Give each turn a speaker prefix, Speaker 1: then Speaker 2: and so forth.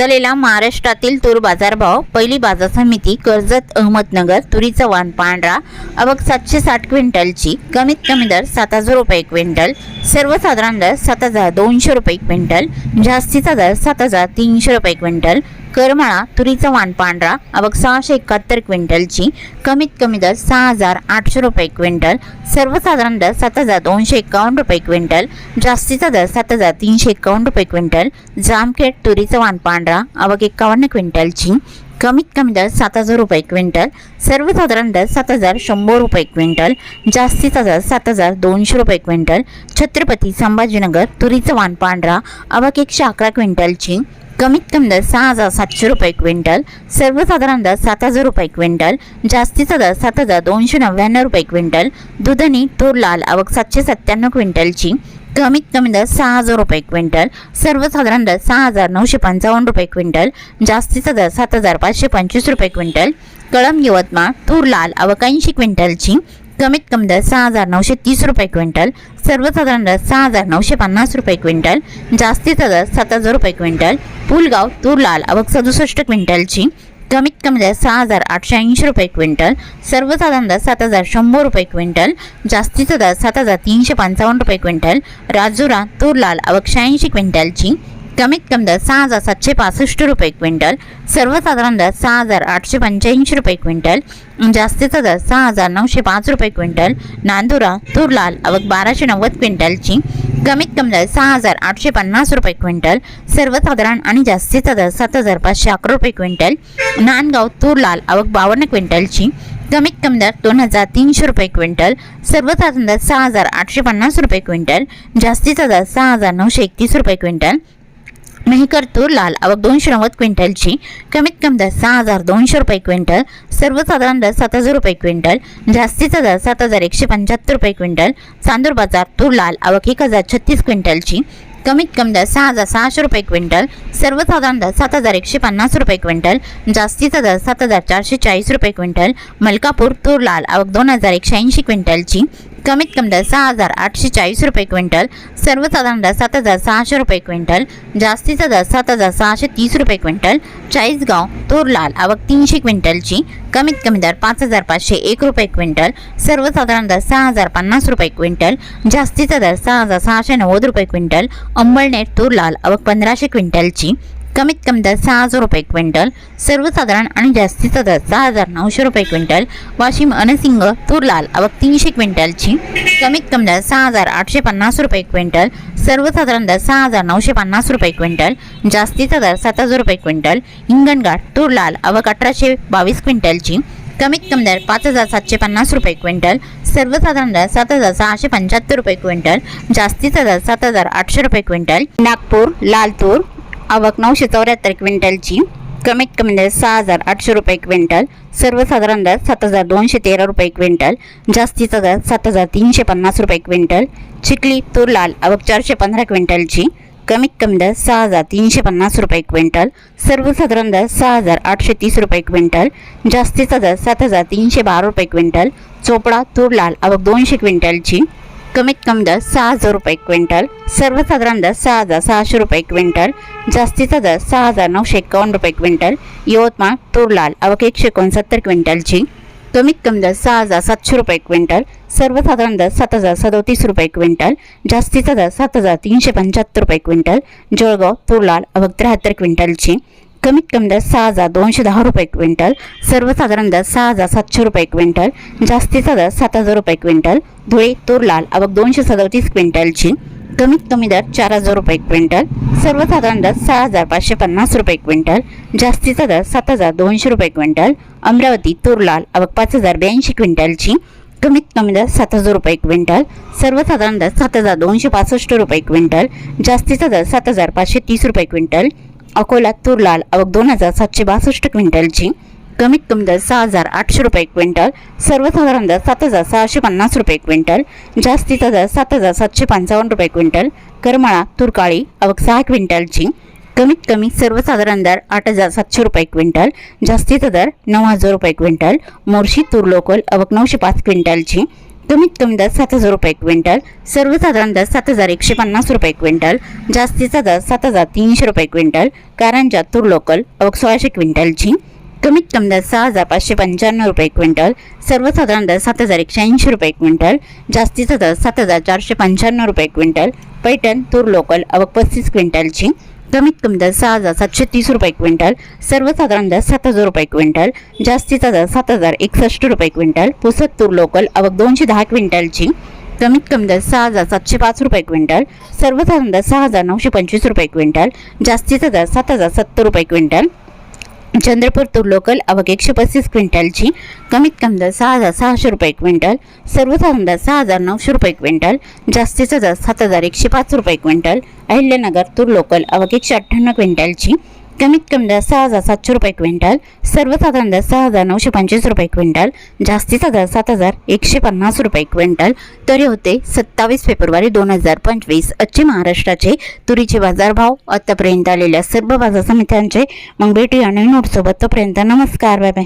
Speaker 1: झालेला महाराष्ट्रातील तूर बाजारभाव पहिली बाजार समिती कर्जत अहमदनगर तुरीचा वाण पांढरा अवघ सातशे साठ क्विंटलची कमीत कमी दर सात हजार रुपये क्विंटल सर्वसाधारण दर सात हजार दोनशे रुपये क्विंटल जास्तीचा दर सात हजार तीनशे रुपये क्विंटल करमाळा तुरीचा वाण पांढरा अवक सहाशे एकाहत्तर क्विंटलची कमीत कमी दर सहा हजार आठशे रुपये क्विंटल सर्वसाधारण दर सात हजार दोनशे एकावन्न रुपये क्विंटल जास्तीचा दर सात हजार तीनशे एकावन्न रुपये क्विंटल जामखेड तुरीचा वाण पांढरा अवक एकावन्न क्विंटलची कमीत कमी दर सात हजार रुपये क्विंटल सर्वसाधारण दर सात हजार शंभर रुपये क्विंटल जास्तीचा दर सात हजार दोनशे रुपये क्विंटल छत्रपती संभाजीनगर तुरीचं वाण पांढरा अवक एकशे अकरा क्विंटलची कमीत कमी दर सहा हजार सातशे रुपये क्विंटल सर्वसाधारण दर सात हजार रुपये क्विंटल जास्तीचा दर सात हजार दोनशे नव्याण्णव रुपये क्विंटल दुधनी तूर लाल आवक सातशे सत्त्याण्णव क्विंटलची कमीत कमी दर सहा हजार रुपये क्विंटल सर्वसाधारण दर सहा हजार नऊशे पंचावन्न रुपये क्विंटल जास्तीचा दर सात हजार पाचशे पंचवीस रुपये क्विंटल कळम यवतमाळ तूर लाल आवक ऐंशी क्विंटलची कमीत कमी दर सहा हजार नऊशे तीस रुपये क्विंटल सर्वसाधारण दर सहा हजार नऊशे पन्नास रुपये क्विंटल जास्तीचा दर सात हजार रुपये क्विंटल पुलगाव तूर लाल अवक सदुसष्ट क्विंटलची कमीत कमी दर सहा हजार आठशे ऐंशी रुपये क्विंटल सर्वसाधारण दर सात हजार शंभर रुपये क्विंटल जास्तीचा दर सात हजार तीनशे पंचावन्न रुपये क्विंटल राजुरा तूर लाल अवक शहाऐंशी क्विंटलची कमीत कमी दर सहा हजार सातशे पासष्ट रुपये क्विंटल सर्वसाधारण दर सहा हजार आठशे पंच्याऐंशी रुपये क्विंटल जास्तीचा दर सहा हजार नऊशे पाच रुपये क्विंटल नांदुरा तूर लाल अवक बाराशे नव्वद क्विंटलची कमीत कमी दर सहा हजार आठशे पन्नास रुपये क्विंटल सर्वसाधारण आणि जास्तीचा दर सात हजार पाचशे अकरा रुपये क्विंटल नांदगाव तूर लाल आवक बावन्न क्विंटलची कमीत कमी दर दोन हजार तीनशे रुपये क्विंटल सर्वसाधारण दर सहा हजार आठशे पन्नास रुपये क्विंटल जास्तीचा दर सहा हजार नऊशे एकतीस रुपये क्विंटल मेहकर तूर लाल आवक दोनशे नव्वद क्विंटलची कमीत कमी दर सहा हजार दोनशे रुपये क्विंटल सर्वसाधारण दर सात हजार रुपये क्विंटल जास्तीचा दर सात हजार एकशे पंच्याहत्तर रुपये क्विंटल चांदूर बाजार तूर लाल आवक एक हजार छत्तीस क्विंटलची कमीत कमी दर सहा हजार सहाशे रुपये क्विंटल सर्वसाधारण दर सात हजार एकशे पन्नास रुपये क्विंटल जास्तीचा दर सात हजार चारशे चाळीस रुपये क्विंटल मलकापूर तूर लाल आवक दोन हजार एकशे ऐंशी क्विंटलची कमीत कमी दर सहा हजार आठशे चाळीस रुपये क्विंटल सर्वसाधारण दर सात हजार सहाशे रुपये क्विंटल जास्तीचा दर सात हजार सहाशे तीस रुपये क्विंटल चाळीसगाव तूर लाल आवक तीनशे क्विंटलची कमीत कमी दर पाच हजार पाचशे एक रुपये क्विंटल सर्वसाधारण दर सहा हजार पन्नास रुपये क्विंटल जास्तीचा दर सहा हजार सहाशे नव्वद रुपये क्विंटल अंबळनेर तूर लाल आवक पंधराशे क्विंटलची कमीत कमी दर सहा हजार रुपये क्विंटल सर्वसाधारण आणि जास्तीचा दर सहा हजार नऊशे रुपये क्विंटल वाशिम अनसिंग तूर लाल आवक तीनशे क्विंटलची. कमीत कमी दर सहा हजार आठशे पन्नास रुपये क्विंटल सर्वसाधारण दर सहा हजार नऊशे पन्नास रुपये क्विंटल जास्तीचा दर सात हजार रुपये क्विंटल हिंगणघाट तूर लाल आवक अठराशे बावीस क्विंटलची. कमीत कमी दर पाच हजार सातशे पन्नास रुपये क्विंटल सर्वसाधारण दर सात हजार सहाशे पंच्याहत्तर रुपये क्विंटल जास्तीचा दर सात हजार आठशे रुपये क्विंटल. नागपूर लालतूर आवक नऊशे चौऱ्याहत्तर क्विंटलची कमीत कमी दर सहा हजार आठशे रुपये क्विंटल सर्वसाधारण दर सात हजार दोनशे तेरा रुपये क्विंटल जास्तीचा दर सात हजार तीनशे पन्नास रुपये क्विंटल चिखली तूर लाल आवक चारशे पंधरा क्विंटलची कमीत कमी दर सहा हजार तीनशे पन्नास रुपये क्विंटल सर्वसाधारण दर सहा हजार आठशे तीस रुपये क्विंटल जास्तीचा दर सात हजार तीनशे बारा रुपये क्विंटल चोपडा तूर लाल आवक दोनशे क्विंटलची कमीत कमी दर सहा हजार रुपये क्विंटल सर्वसाधारण दर सहा हजार सहाशे रुपये क्विंटल जास्तीचा दर सहा हजार नऊशे एकावन्न रुपये क्विंटल यवतमाळ तुरलाल लाल एकशे एकोणसत्तर क्विंटलची कमीत कमी दर सहा हजार सातशे रुपये क्विंटल सर्वसाधारण दर सात हजार सदोतीस रुपये क्विंटल जास्तीचा दर सात हजार तीनशे पंच्याहत्तर रुपये क्विंटल जळगाव तुरलाल अवघ त्र्याहत्तर क्विंटलची कमीत कमी दर सहा हजार दोनशे दहा रुपये क्विंटल सर्वसाधारण दर सहा हजार सातशे रुपये क्विंटल जास्तीचा दर सात हजार रुपये क्विंटल धुळे तूर लाल आवक दोनशे सदोतीस क्विंटलची कमीत कमी दर चार हजार रुपये क्विंटल सर्वसाधारण दर सहा हजार पाचशे पन्नास रुपये क्विंटल जास्तीचा दर सात हजार दोनशे रुपये क्विंटल अमरावती तूर लाल आवक पाच हजार ब्याऐंशी क्विंटलची कमीत कमी दर सात हजार रुपये क्विंटल सर्वसाधारण दर सात हजार दोनशे पासष्ट रुपये क्विंटल जास्तीचा दर सात हजार पाचशे तीस रुपये क्विंटल अकोला तूर लाल आवक दोन हजार सातशे बासष्ट क्विंटलची. कमीत कमी दर सहा हजार आठशे रुपये क्विंटल. सर्वसाधारण दर सात हजार सहाशे पन्नास रुपये क्विंटल. जास्तीचा दर सात हजार सातशे पंचावन्न रुपये क्विंटल. करमाळा तुरकाळी आवक सहा क्विंटलची. कमीत कमी सर्वसाधारण दर आठ हजार सातशे रुपये क्विंटल. जास्तीचा दर नऊ हजार रुपये क्विंटल. मोर्शी तूर लोकल अवक नऊशे पाच क्विंटलची. कमीत कमी दर सात हजार रुपये क्विंटल सर्वसाधारण दर सात हजार एकशे पन्नास रुपये क्विंटल जास्तीचा दर सात हजार तीनशे रुपये क्विंटल कारंजा तूर लोकल अवघ सोळाशे क्विंटलची. कमीत कमी दर सहा हजार पाचशे पंच्याण्णव रुपये क्विंटल सर्वसाधारण दर सात हजार एकशे ऐंशी रुपये क्विंटल जास्तीचा दर सात हजार चारशे पंच्याण्णव रुपये क्विंटल पैठण तूर लोकल आवक पस्तीस क्विंटलची. कमीत कमी दर सहा हजार सातशे तीस रुपये क्विंटल सर्वसाधारण दर सात हजार रुपये क्विंटल जास्तीचा दर सात हजार एकसष्ट रुपये क्विंटल पुसद तूर लोकल आवक दोनशे दहा क्विंटलची कमीत कमी दर सहा हजार सातशे पाच रुपये क्विंटल सर्वसाधारण दर सहा हजार नऊशे पंचवीस रुपये क्विंटल जास्तीचा दर सात हजार सत्तर रुपये क्विंटल चंद्रपूर तूर लोकल आवक एकशे पस्तीस क्विंटलची. कमीत कमी दर सहा हजार सहाशे रुपये क्विंटल. सर्वसाधारण दर सहा हजार नऊशे रुपये क्विंटल. जास्तीचा दर सात हजार एकशे पाच रुपये क्विंटल. अहिल्यानगर तूर लोकल आवक एकशे अठ्ठ्याण्णव क्विंटलची. कमीत कमी दर सहा हजार सातशे रुपये क्विंटल सर्वसाधारण दर सहा हजार नऊशे पंचवीस रुपये क्विंटल जास्तीचा दर सात हजार एकशे पन्नास रुपये क्विंटल. तरी होते सत्तावीस फेब्रुवारी दोन हजार पंचवीस. आजचे महाराष्ट्राचे तुरीचे बाजारभाव आतापर्यंत आलेल्या सर्व बाजार समित्यांचे मग भेटूया नवीन नोटसोबत तोपर्यंत नमस्कार बाय बाय.